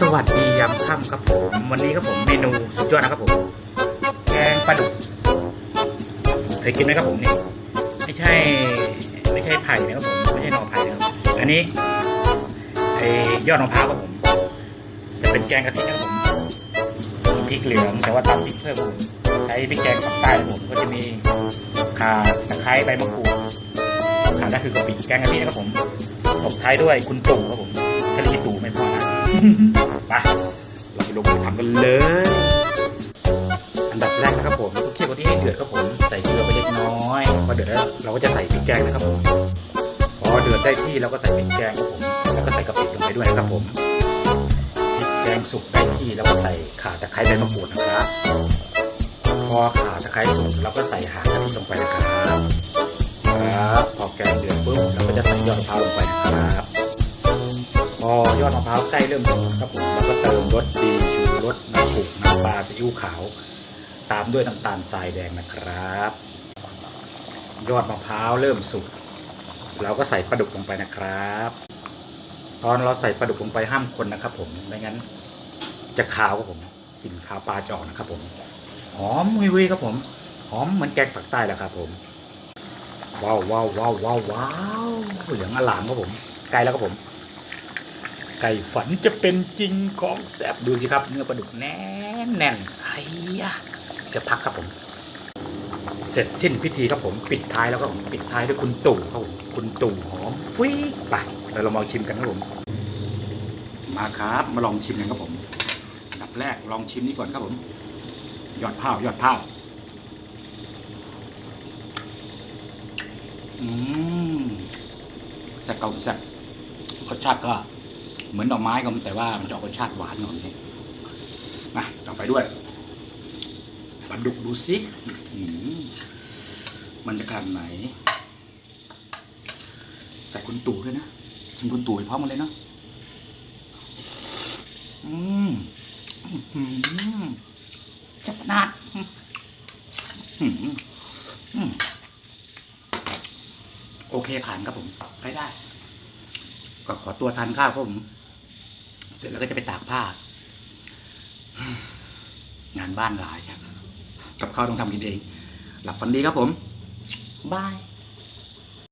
สวัสดียามค่ำครับผม วันนี้ครับผมเมนูสุดยอดนะครับผม แกงปลาดุกเคยกินไหมครับผมนี่ไม่ใช่ ไม่ใช่ไผ่นะครับผมไม่ใช่หน่อไผ่นะครับอันนี้ไอ้ยอดมะพร้าวครับผมจะเป็นแกงกะทินะครับผมพริกเหลืองแต่ว่าตำพริกเพิ่มผมใช้พริกแกงฝั่งใต้ครับผมก็จะมีข่าตะไคร้ใบมะกรูดข่าได้คือกะปิแกงกะทินะครับผมตบท้ายด้วยคุณตู่ครับผมถ้ามีตู่ไม่พอนะ เราไปลงมือทำกันเลย อันดับแรกนะครับผมเคี่ยวกะทิให้เดือดครับผมใส่เกลือไปเล็กน้อยพอเดือดแล้วเราก็จะใส่พริกแกงนะครับผมพอเดือดได้ที่เราก็ใส่พริกแกงครับผมแล้วก็ใส่กะปิลงไปด้วยนะครับผมพริกแกงสุกได้ที่เราก็ใส่ข่าตะไคร้ใบมะกรูดนะครับพอข่าตะไคร้สุกเราก็ใส่หางกะทิลงไปนะครับครับพอแกงเดือดปุ๊บเราก็จะใส่ยอดมะพร้าวลงไปนะครับ ยอดมะพร้าวใกล้เริ่มสุกครับผมเราก็เติมรสดีชูรสน้ำผุกน้ำปลาซีอิ๊วขาว ตามด้วยน้ำตาลทรายแดงนะครับ ยอดมะพร้าวเริ่มสุกเราก็ใส่ปลาดุกลงไปนะครับ ตอนเราใส่ปลาดุกลงไปห้ามคนนะครับผมไม่งั้น จะคาวครับผมกลิ่นคาวปลาจะออกนะครับผมหอมวุยๆครับผมหอมเหมือนแกงปักใต้แหละครับผมว้าวว้าวว้าวว้าวเหลืองอลามครับผมใกล้แล้วครับผม ไก่ฝันจะเป็นจริงของแซบดูสิครับเนื้อปลาดุกแน่นแน่นไอ้ยะจะพักครับผม เสร็จสิ้นพิธีครับผมปิดท้ายแล้วก็ผมปิดท้ายด้วยคุณตู่ครับผมคุณตู่หอมฟุ้ยไปเราลองมาชิมกันครับผม มาครับมาลองชิมกันครับผมดับแรกลองชิมนี่ก่อนครับผมยอดเผายอดเผาอืมแซ่บเก่าแซ่บรสชาติก็ เหมือนดอกไม้ก็แต่ว่ามันจะออกรสชาติหวานหน่อยนี้มาต่อไปด้วยปลาดุกดูสิอื้อหือมันจะขนาดไหน ใส่คุณตู่ด้วยนะชิมคุณตู่ไปพร้อมกันเลยเนาะอืมอื้อหือจับนาดหืออืมโอเคผ่านครับผมใช้ได้ ก็ขอตัวทานข้าวครับผม สร็จแล้วก็จะไปตากผ้า งานบ้านหลายกับข้าวต้องทำกินเอง หลับฝันดีครับผม บาย